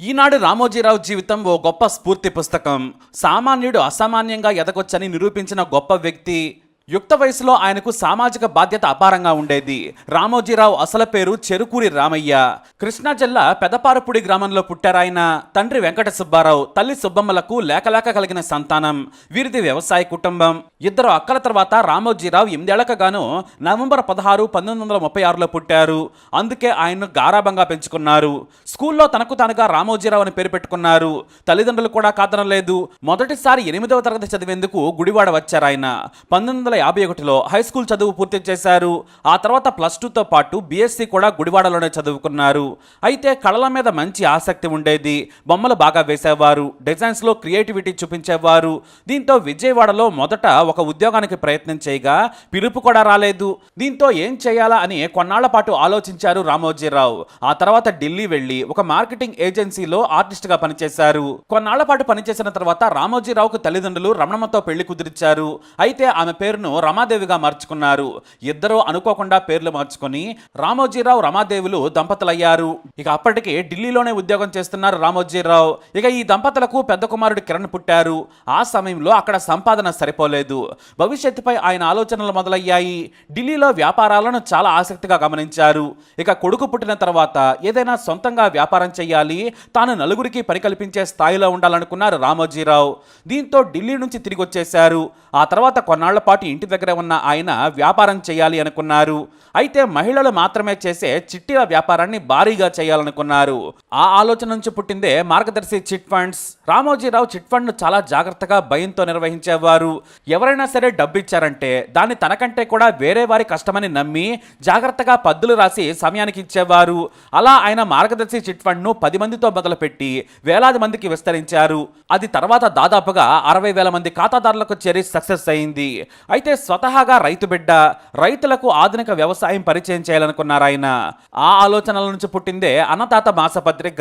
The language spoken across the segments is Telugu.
ఈనాడు రామోజీరావు జీవితం ఓ గొప్ప స్ఫూర్తి పుస్తకం. సామాన్యుడు అసామాన్యంగా ఎదగొచ్చని నిరూపించిన గొప్ప వ్యక్తి యుక్త వయసులో ఆయనకు సామాజిక బాధ్యత అపారంగా ఉండేది. రామోజీరావు అసలు పేరు చెరుకూరి రామయ్య. కృష్ణా జిల్లా పెదపారపుడి గ్రామంలో పుట్టారాయన తండ్రి వెంకట సుబ్బారావు తల్లి సుబ్బమ్మలకు లేకలేక కలిగిన సంతానం. వీరిది వ్యవసాయ కుటుంబం. ఇద్దరు అక్కల తర్వాత రామోజీరావు ఎనిమిదేళ్ళకగాను నవంబర్ పదహారు పంతొమ్మిది వందల ముప్పై ఆరులో పుట్టారు. అందుకే ఆయన్ను గారాభంగా పెంచుకున్నారు. స్కూల్లో తనకు తానుగా రామోజీరావు అని పేరు పెట్టుకున్నారు. తల్లిదండ్రులు కూడా కాదనలేదు. మొదటిసారి ఎనిమిదవ తరగతి చదివేందుకు గుడివాడ వచ్చారు ఆయన పంతొమ్మిది వందల యాభై ఒకటిలో హై స్కూల్ చదువు పూర్తి చేశారు. ఆ తర్వాత ప్లస్ టూతో పాటు బీఎస్సీ కూడా గుడివాడలోనే చదువుకున్నారు. అయితే కళల మీద మంచి ఆసక్తి ఉండేది. బొమ్మలు బాగా వేసేవారు. డిజైన్స్లో క్రియేటివిటీ చూపించేవారు. దీంతో విజయవాడలో మొదట ఒక ఉద్యోగానికి ప్రయత్నం చేయగా పిలుపు కూడా రాలేదు. దీంతో ఏం చేయాలా అని కొన్నాళ్ళ పాటు ఆలోచించారు రామోజీరావు. ఆ తర్వాత ఢిల్లీ వెళ్ళి ఒక మార్కెటింగ్ ఏజెన్సీలో ఆర్టిస్ట్గా పనిచేశారు. కొన్నాళ్ళ పాటు పనిచేసిన తర్వాత రామోజీరావుకు తల్లిదండ్రులు రమణమ్మతో పెళ్ళి కుదిరిచారు. అయితే ఆమె పేరును రమాదేవిగా మార్చుకున్నారు. ఇద్దరూ అనుకోకుండా పేర్లు మార్చుకొని రామోజీరావు రమాదేవులు దంపతులయ్యారు. ఇక అప్పటికే ఢిల్లీలోనే ఉద్యోగం చేస్తున్నారు రామోజీరావు. ఇక ఈ దంపతులకు పెద్ద కుమారుడు కిరణ్ పుట్టారు. ఆ సమయంలో అక్కడ సంపాదన సరిపోలేదు. భవిష్యత్తుపై ఆయన ఆలోచనలు మొదలయ్యాయి. ఢిల్లీలో వ్యాపారాలను చాలా ఆసక్తిగా గమనించారు. ఇక కొడుకు పుట్టిన తర్వాత ఏదైనా సొంతంగా వ్యాపారం చేయాలి తాను నలుగురికి పని కల్పించే స్థాయిలో ఉండాలనుకున్నారు రామోజీరావు. దీంతో ఢిల్లీ నుంచి తిరిగి వచ్చేశారు ఆ తర్వాత కొన్నాళ్ళ పాటు ఇంటి దగ్గర ఉన్న ఆయన వ్యాపారం చేయాలి అనుకున్నారు. అయితే మహిళలు మాత్రమే చేసే చిట్టీల వ్యాపారాన్ని భారీగా చేయాలనుకున్నారు. ఆ ఆలోచన నుంచి పుట్టిందే Margadarsi chit funds. Ramoji Rao chit fund చాలా జాగ్రత్తగా భయంతో నిర్వహించేవారు. ఎవరైనా సరే డబ్బు ఇచ్చారంటే దాన్ని తనకంటే కూడా వేరే వారి కష్టమని నమ్మి జాగ్రత్తగా పద్దులు రాసి సమయానికి ఇచ్చేవారు. అలా ఆయన మార్గదర్శి చిట్ ఫండ్ను పది మందితో మొదలుపెట్టి వేలాది మందికి విస్తరించారు. అది తర్వాత దాదాపుగా అరవై వేల మంది ఖాతాదారులకు చేరి సక్సెస్ అయింది. అయితే అయితే స్వతహాగా రైతు బిడ్డ రైతులకు ఆధునిక వ్యవసాయం పరిచయం చేయాలనుకున్నారు ఆయన ఆ ఆలోచనల నుంచి పుట్టిందే అన్నదాత మాసపత్రిక.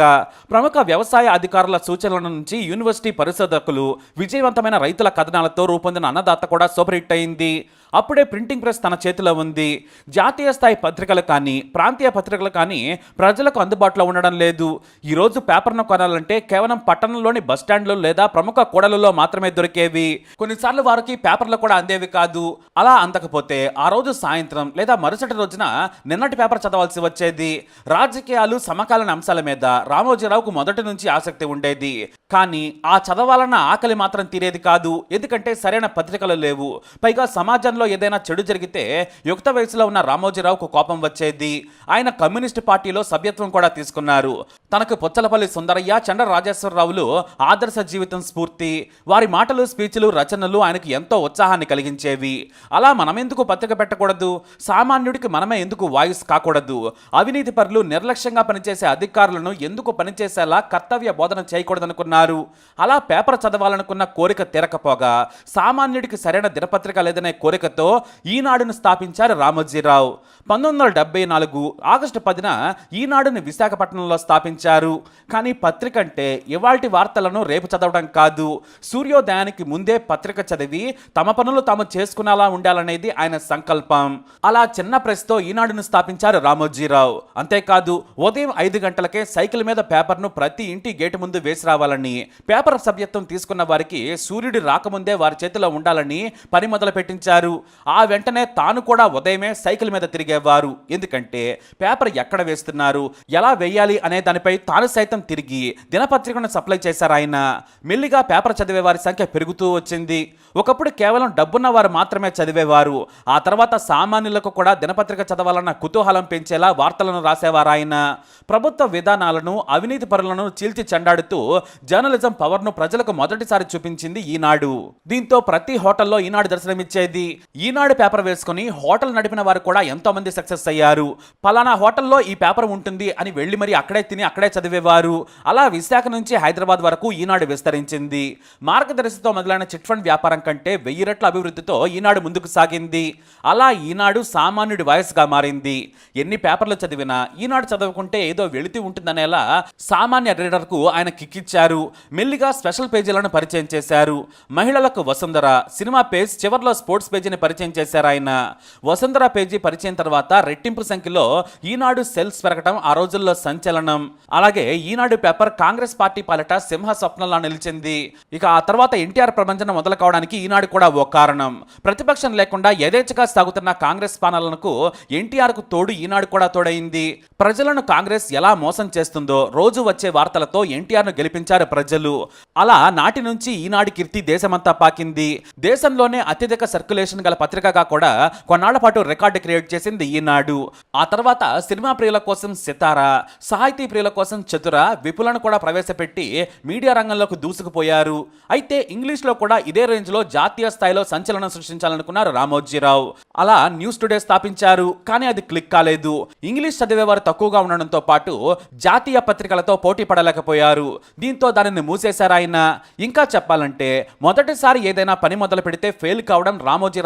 ప్రముఖ వ్యవసాయ అధికారుల సూచనల నుంచి యూనివర్సిటీ పరిశోధకులు విజయవంతమైన రైతుల కథనాలతో రూపొందిన అన్నదాత కూడా సూపర్ హిట్ అయింది. అప్పుడే ప్రింటింగ్ ప్రెస్ తన చేతిలో ఉంది. జాతీయ స్థాయి పత్రికలు కానీ ప్రాంతీయ పత్రికలు కానీ ప్రజలకు అందుబాటులో ఉండడం లేదు. ఈరోజు పేపర్ను కొనాలంటే కేవలం పట్టణంలోని బస్ లేదా ప్రముఖ కూడలలో మాత్రమే దొరికేవి. కొన్నిసార్లు వారికి పేపర్లు కూడా అందేవి కాదు. అలా అందకపోతే ఆ రోజు సాయంత్రం లేదా మరుసటి రోజున నిన్నటి పేపర్ చదవాల్సి వచ్చేది. రాజకీయాలు సమకాలీన అంశాల మీద రామోజీరావుకు మొదటి నుంచి ఆసక్తి ఉండేది. కానీ ఆ చదవాలన్న ఆకలి మాత్రం తీరేది కాదు. ఎందుకంటే సరైన పత్రికలు లేవు. పైగా సమాజంలో ఏదైనా చెడు జరిగితే యుక్త వయసులో ఉన్న రామోజీరావుకు కోపం వచ్చేది. ఆయన కమ్యూనిస్టు పార్టీలో సభ్యత్వం కూడా తీసుకున్నారు. తనకు పుచ్చలపల్లి సుందరయ్య చంద్ర రాజేశ్వరరావులు ఆదర్శ జీవితం స్ఫూర్తి. వారి మాటలు స్పీచ్లు రచనలు ఆయనకు ఎంతో ఉత్సాహాన్ని కలిగించేవి. అలా మనమెందుకు పత్రిక పెట్టకూడదు? సామాన్యుడికి మనమే ఎందుకు వాయిస్ కాకూడదు? అవినీతి పరులు నిర్లక్ష్యంగా పనిచేసే అధికారులను ఎందుకు పనిచేసేలా కర్తవ్య బోధన చేయకూడదనుకున్నారు? అలా పేపర్ చదవాలనుకున్న కోరిక తీరకపోగా సామాన్యుడికి సరైన దినపత్రిక లేదనే కోరిక కోరికతో ఈనాడును స్థాపించారు రామోజీరావు. పంతొమ్మిది వందల డెబ్బై నాలుగు ఆగస్టు పదిన ఈనాడును విశాఖపట్నంలో స్థాపించారు. కానీ పత్రిక అంటే ఇవాల్టి వార్తలను రేపు చదవడం కాదు. సూర్యోదయానికి ముందే పత్రిక చదివి తమ పనులు తాము చేసుకునేలా ఉండాలనేది ఆయన సంకల్పం. అలా చిన్న ప్రెస్తో ఈనాడును స్థాపించారు రామోజీరావు. అంతేకాదు ఉదయం ఐదు గంటలకే సైకిల్ మీద పేపర్ను ప్రతి ఇంటి గేటు ముందు వేసి రావాలని పేపర్ సభ్యత్వం తీసుకున్న వారికి సూర్యుడు రాకముందే వారి చేతిలో ఉండాలని పని మొదలు పెట్టించారు ఆ వెంటనే తాను కూడా ఉదయమే సైకిల్ మీద తిరిగేవారు. ఎందుకంటే పేపర్ ఎక్కడ వేస్తున్నారు ఎలా వేయాలి అనే దానిపై తాను సైతం తిరిగి దినపత్రికను సప్లై చేశారు ఆయన. మెల్లిగా పేపర్ చదివే వారి సంఖ్య పెరుగుతూ వచ్చింది. ఒకప్పుడు కేవలం డబ్బున్న వారు మాత్రమే చదివేవారు. ఆ తర్వాత సామాన్యులకు కూడా దినపత్రిక చదవాలన్న కుతూహలం పెంచేలా వార్తలను రాసేవారు ఆయన. ప్రభుత్వ విధానాలను అవినీతి పరులను చీల్చి చెండాడుతూ జర్నలిజం పవర్ను ప్రజలకు మొదటిసారి చూపించింది ఈనాడు. దీంతో ప్రతి హోటల్లో ఈనాడు దర్శనమిచ్చేది. ఈనాడు పేపర్ వేసుకుని హోటల్ నడిపిన వారు కూడా ఎంతో మంది సక్సెస్ అయ్యారు. పలానా హోటల్లో ఈ పేపర్ ఉంటుంది అని వెళ్ళి మరి అక్కడే తిని అక్కడే చదివేవారు. అలా విశాఖ నుంచి హైదరాబాద్ వరకు ఈనాడు విస్తరించింది. మార్గదర్శితో మొదలైన చిట్ ఫండ్ వ్యాపారం కంటే వెయ్యి రెట్ల అభివృద్ధితో ఈనాడు ముందుకు సాగింది. అలా ఈనాడు సామాన్యుడి వాయిస్గా మారింది. ఎన్ని పేపర్లు చదివినా ఈనాడు చదవకుంటే ఏదో వెళితి ఉంటుందనేలా సామాన్య రీడర్కు ఆయన కిక్కిచ్చారు. మెల్లిగా స్పెషల్ పేజీలను పరిచయం చేశారు. మహిళలకు వసుంధర సినిమా పేజ్ చివర్లో స్పోర్ట్స్ పేజీని పరిచయం చేశారు ఆయన. వసుంధర పేజీ పరిచయం తర్వాత రెట్టింపు సంఖ్యలో ఈనాడు సెల్స్ పెరగటం ఆ రోజుల్లో సంచలనం. అలాగే ఈనాడు పేపర్ కాంగ్రెస్ పార్టీ పాలిట సింహ స్వప్నంలా నిలిచింది. ఇక ఆ తర్వాత ఎన్టీఆర్ ప్రపంచం మొదలు కావడానికి ఈనాడు కూడా ఓ కారణం. ప్రతిపక్షం లేకుండా యథేచ్ఛగా సాగుతున్న కాంగ్రెస్ పాలనకు ఎన్టీఆర్కు తోడు ఈనాడు కూడా తోడైంది ప్రజలను కాంగ్రెస్ ఎలా మోసం చేస్తుందో రోజు వచ్చే వార్తలతో ఎన్టీఆర్ను గెలిపించారు ప్రజలు. అలా నాటి నుంచి ఈనాడు కీర్తి దేశమంతా పాకింది. దేశంలోనే అత్యధిక సర్క్యులేషన్ గల పత్రికగా కూడా కొన్నాళ్ళ పాటు రికార్డు క్రియేట్ చేసింది ఈనాడు. ఆ తర్వాత సినిమా ప్రియుల కోసం సితార సాహితీ ప్రియుల కోసం చతుర విపులను కూడా ప్రవేశపెట్టి మీడియా రంగంలోకి దూసుకుపోయారు. అయితే ఇంగ్లీష్లో కూడా ఇదే రేంజ్లో జాతీయ స్థాయిలో సంచలనం సృష్టించాలనుకున్నారు రామోజీరావు. అలా న్యూస్ టుడే స్థాపించారు కానీ అది క్లిక్ కాలేదు. ఇంగ్లీష్ చదివేవారు తక్కువగా ఉండడంతో పాటు జాతీయ పత్రికలతో పోటీ పడలేకపోయారు. దీంతో దానిని మూసేశారు ఆయన. ఇంకా చెప్పాలంటే మొదటిసారి ఏదైనా పని మొదలు పెడితే ఫెయిల్ కావడం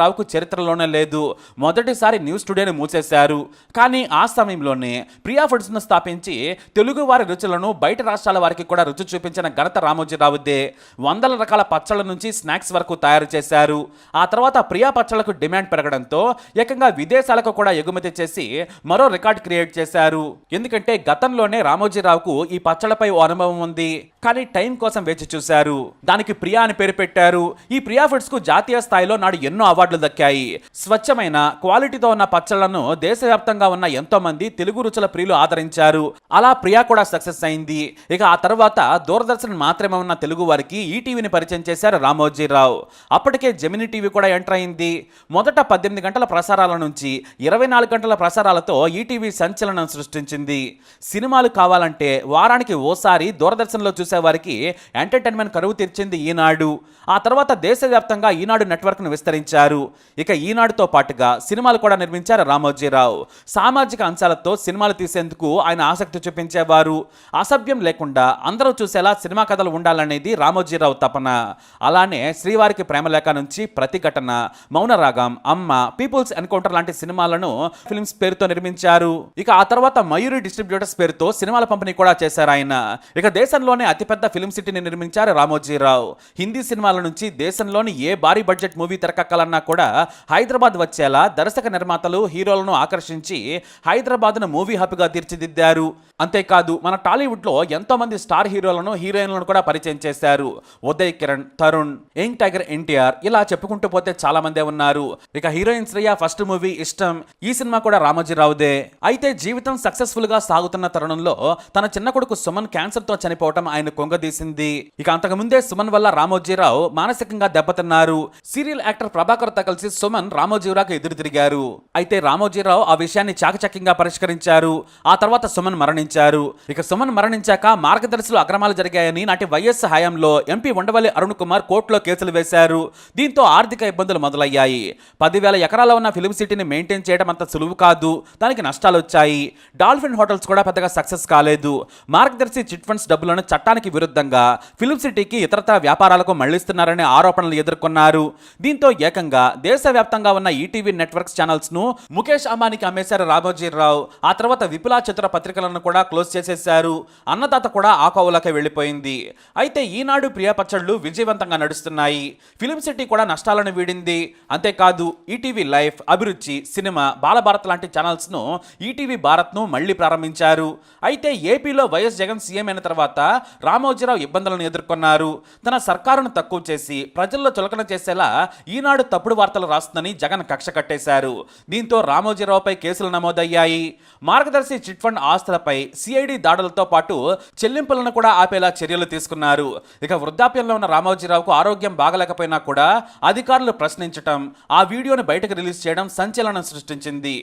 రామోజీరావుకు చరిత్రలోనే లేదు. మొదటిసారి న్యూస్ టుడేని మూసేశారు. కానీ ఆ సమయంలోనే ప్రియా ఫుడ్స్ను స్థాపించి తెలుగు వారి రుచులను బయట రాష్ట్రాల వారికి కూడా రుచి చూపించిన ఘనత రామోజీరావుదే. వందల రకాల పచ్చళ్ళ నుంచి స్నాక్స్ వరకు తయారు చేశారు. ఆ తర్వాత ప్రియా పచ్చళ్ళకు డిమాండ్ పెరగడంతో ఏకంగా విదేశాలకు కూడా ఎగుమతి చేసి మరో రికార్డ్ క్రియేట్ చేశారు. ఎందుకంటే గతంలోనే రామోజీరావుకు ఈ పచ్చళ్ళపై ఓ అనుభవం ఉంది. కానీ టైం కోసం వేచి చూశారు. దానికి ప్రియా అని పేరు పెట్టారు. ఈ ప్రియా ఫుడ్స్కు జాతీయ స్థాయిలో నాడు ఎన్నో అవార్డులు దక్కాయి. స్వచ్ఛమైన క్వాలిటీతో ఉన్న పచ్చళ్ళను దేశవ్యాప్తంగా ఉన్న ఎంతో మంది తెలుగు రుచుల ప్రియులు ఆదరించారు. అలా ప్రియా కూడా సక్సెస్ అయింది. ఇక ఆ తర్వాత దూరదర్శన్ మాత్రమే ఉన్న తెలుగు వారికి ఈటీవీని పరిచయం చేశారు రామోజీరావు. అప్పటికే జమిని టీవీ కూడా ఎంటర్ అయింది. మొదట పద్దెనిమిది గంటల ప్రసారాల నుంచి ఇరవై నాలుగు గంటల ప్రసారాలతో ఈటీవీ సంచలనం సృష్టించింది. సినిమాలు కావాలంటే వారానికి ఓసారి దూరదర్శన్లో చూసేవారికి ఎంటర్టైన్మెంట్ కరువు తీర్చింది ఈనాడు. ఆ తర్వాత దేశవ్యాప్తంగా ఈనాడు నెట్వర్క్ను విస్తరించారు. ఇక ఈనాడుతో పాటుగా సినిమాలు కూడా నిర్మించారు రామోజీరావు. సామాజిక అంశాలతో సినిమాలు తీసేందుకు ఆయన ఆసక్తి చూపించేవారు. అసభ్యం లేకుండా అందరూ చూసేలా సినిమా కథలు ఉండాలనేది రామోజీరావు తపన. అలానే శ్రీవారికి ప్రేమలేఖ నుంచి ప్రతిఘటన మౌనరాగం అమ్మ పీపుల్స్ ఎన్కౌంటర్ లాంటి సినిమాలను ఫిల్మ్స్ పేరుతో నిర్మించారు. ఇక ఆ తర్వాత మయూరి డిస్ట్రిబ్యూటర్స్ పేరుతో సినిమాల పంపిణీ కూడా చేశారు ఆయన. ఇక దేశంలోనే అతిపెద్ద ఫిల్మ్ సిటీని నిర్మించారు రామోజీరావు. హిందీ సినిమాల నుంచి దేశంలోని ఏ భారీ బడ్జెట్ మూవీ తెరకెక్కాలన్నా కూడా హైదరాబాద్ వచ్చేలా దర్శక నిర్మాతలు హీరోలను ఆకర్షించి హైదరాబాద్ను మూవీ హబ్గా తీర్చిదిద్దారు. అంతేకాదు మన టాలీవుడ్లో ఎంతో మంది స్టార్ హీరోలను హీరోయిన్లను కూడా పరిచయం చేశారు. Uday Kiran Tarun young tiger NTR ఇలా చెప్పుకుంటూ పోతే చాలా మందే ఉన్నారు. ఇక హీరోయిన్ శ్రేయ ఫస్ట్ మూవీ ఇష్టం. ఈ సినిమా కూడా రామోజీరావుదే. అయితే జీవితం సక్సెస్ఫుల్గా సాగుతున్న తరుణంలో తన చిన్న కొడుకు సుమన్ క్యాన్సర్తో చనిపోవటం ఆయన కొంగదీసింది ఇక అంతకు ముందే సుమన్ వల్ల రామోజీరావు మానసికంగా దెబ్బతిన్నారు. సీరియల్ యాక్టర్ ప్రభాకర్ తో కలిసి సుమన్ రామోజీరావుకు ఎదురు తిరిగారు. అయితే రామోజీరావు ఆ విషయాన్ని చాకచక్యంగా పరిష్కరించారు. ఆ తర్వాత సుమన్ మరణించారు. ఇక సుమన్ మరణించాక మార్గదర్శులు అక్రమాలు జరిగాయని నాటి వైఎస్ హయాంలో ఎంపీ ఉండవల్లి అరుణ్ కుమార్ కోర్టులో కేసులు వేశారు. దీంతో ఆర్థిక ఇబ్బందులు మొదలయ్యాయి. పదివేల ఎకరాల ఉన్న ఫిలిం సిటీని మెయింటైన్ చేయడం అంత సులువు కాదు. దానికి నష్టాలు వచ్చాయి డాల్ఫిన్ హోటల్స్ కూడా పెద్దగా సక్సెస్ కాలేదు. మార్గదర్శి చిట్ ఫండ్స్ డబ్బులను చట్టానికి విరుద్ధంగా ఫిలిం సిటీకి ఇతరతర వ్యాపారాలకు మళ్ళిస్తున్నారనే ఆరోపణలు ఎదుర్కొన్నారు. దీంతో ఏకంగా దేశవ్యాప్తంగా ఉన్న ఈటీవీ నెట్వర్క్స్ ఛానల్స్ను ముఖేష్ అంబానీకి అమ్మేశారు రామోజీరావు ఆ తర్వాత విపులా చిత్ర పత్రికలను కూడా క్లోజ్ చేసేశారు. అన్నదాత కూడా ఆ వెళ్ళిపోయింది. అయితే ఈనాడు ప్రియపచ్చళ్ళు విజయవంతంగా నడుస్తున్నాయి. ఫిలిం సిటీ కూడా నష్టాలను వీడింది. అంతేకాదు ETV life Abhiruchi cinema Balabharat లాంటి ఛానల్స్ను ఈటీవీ భారత్ను మళ్ళీ ప్రారంభించారు. అయితే ఏపీలో వైఎస్ జగన్ సీఎం అయిన తర్వాత రామోజీరావు ఇబ్బందులను ఎదుర్కొన్నారు. తన సర్కారును తక్కువ చేసి ప్రజల్లో చులకన చేసేలా ఈనాడు తప్పుడు వార్తలు రాస్తుందని జగన్ కక్ష కట్టేశారు. దీంతో రామోజీరావుపై కేసులు నమోదయ్యాయి. మార్గదర్శి చిట్ ఫండ్ ఆస్తులపై సిఐడి దాడులతో పాటు చెల్లింపులను కూడా ఆపేలా చర్యలు తీసుకున్నారు. ఇక వృద్ధాప్యంలో ఉన్న రామోజీరావుకు ఆరోగ్యం బాగలేకపోయినా కూడా అధికారులు ప్రశ్నించటం ఆ వీడియోను బయటకు రిలీజ్ చేయడం సంచలనం సృష్టించింది.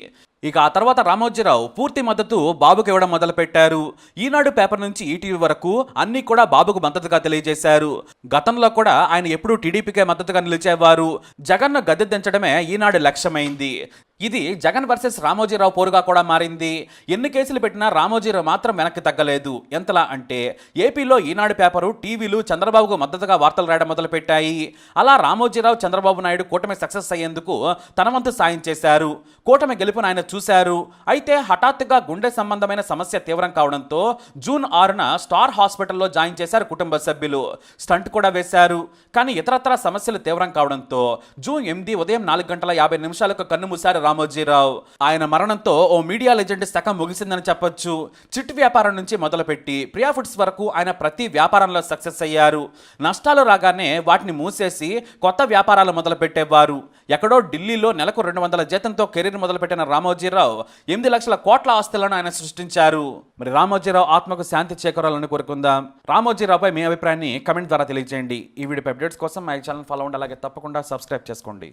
ఇక ఆ తర్వాత రామోజీరావు పూర్తి మద్దతు బాబుకి ఇవ్వడం మొదలుపెట్టారు. ఈనాడు పేపర్ నుంచి ఈటీవీ వరకు అన్ని కూడా బాబుకు మద్దతుగా తెలియజేశారు. గతంలో కూడా ఆయన ఎప్పుడూ టీడీపీకే మద్దతుగా నిలిచేవారు. జగన్ను గద్దెదించడమే ఈనాడు లక్ష్యమైంది. ఇది జగన్ వర్సెస్ రామోజీరావు పోరుగా కూడా మారింది. ఎన్ని కేసులు పెట్టినా రామోజీరావు మాత్రం వెనక్కి తగ్గలేదు. ఎంతలా అంటే ఏపీలో ఈనాడు పేపరు టీవీలు చంద్రబాబుకు మద్దతుగా వార్తలు రాయడం మొదలుపెట్టాయి. అలా రామోజీరావు చంద్రబాబు నాయుడు కూటమి సక్సెస్ అయ్యేందుకు తన వంతు సాయం చేశారు. కూటమి గెలుపును ఆయన చూశారు. అయితే హఠాత్తుగా గుండె సంబంధమైన సమస్య తీవ్రం కావడంతో జూన్ ఆరున స్టార్ హాస్పిటల్లో జాయిన్ చేశారు కుటుంబ సభ్యులు. స్టంట్ కూడా వేశారు. కానీ ఇతరత్ర సమస్యలు తీవ్రం కావడంతో జూన్ ఎనిమిది ఉదయం నాలుగు గంటల యాభై నిమిషాలకు కన్ను మూశారు రామోజీరావు. ఆయన మరణంతో ఓ మీడియా లెజెండ్ శకం ముగిసిందని చెప్పొచ్చు. చిట్ వ్యాపారం నుంచి మొదలుపెట్టి ప్రియా ఫుడ్స్ వరకు ఆయన ప్రతి వ్యాపారంలో సక్సెస్ అయ్యారు. నష్టాలు రాగానే వాటిని మూసేసి కొత్త వ్యాపారాలు మొదలుపెట్టేవారు. ఎక్కడో ఢిల్లీలో నెలకు రెండు వందల జీతంతో కెరీర్ మొదలుపెట్టిన రామోజీరావు ఎనిమిది లక్షల కోట్ల ఆస్తులను ఆయన సృష్టించారు. మరి రామోజీరావు ఆత్మకు శాంతి చేకూరాలని కోరుకుందాం. రామోజీరావుపై మీ అభిప్రాయాన్ని కమెంట్ ద్వారా తెలియజేయండి. ఈ వీడియో అప్డేట్స్ కోసం మా ఛానల్ ఫాలో అవ్వండి. అలాగే తప్పకుండా సబ్స్క్రైబ్ చేసుకోండి.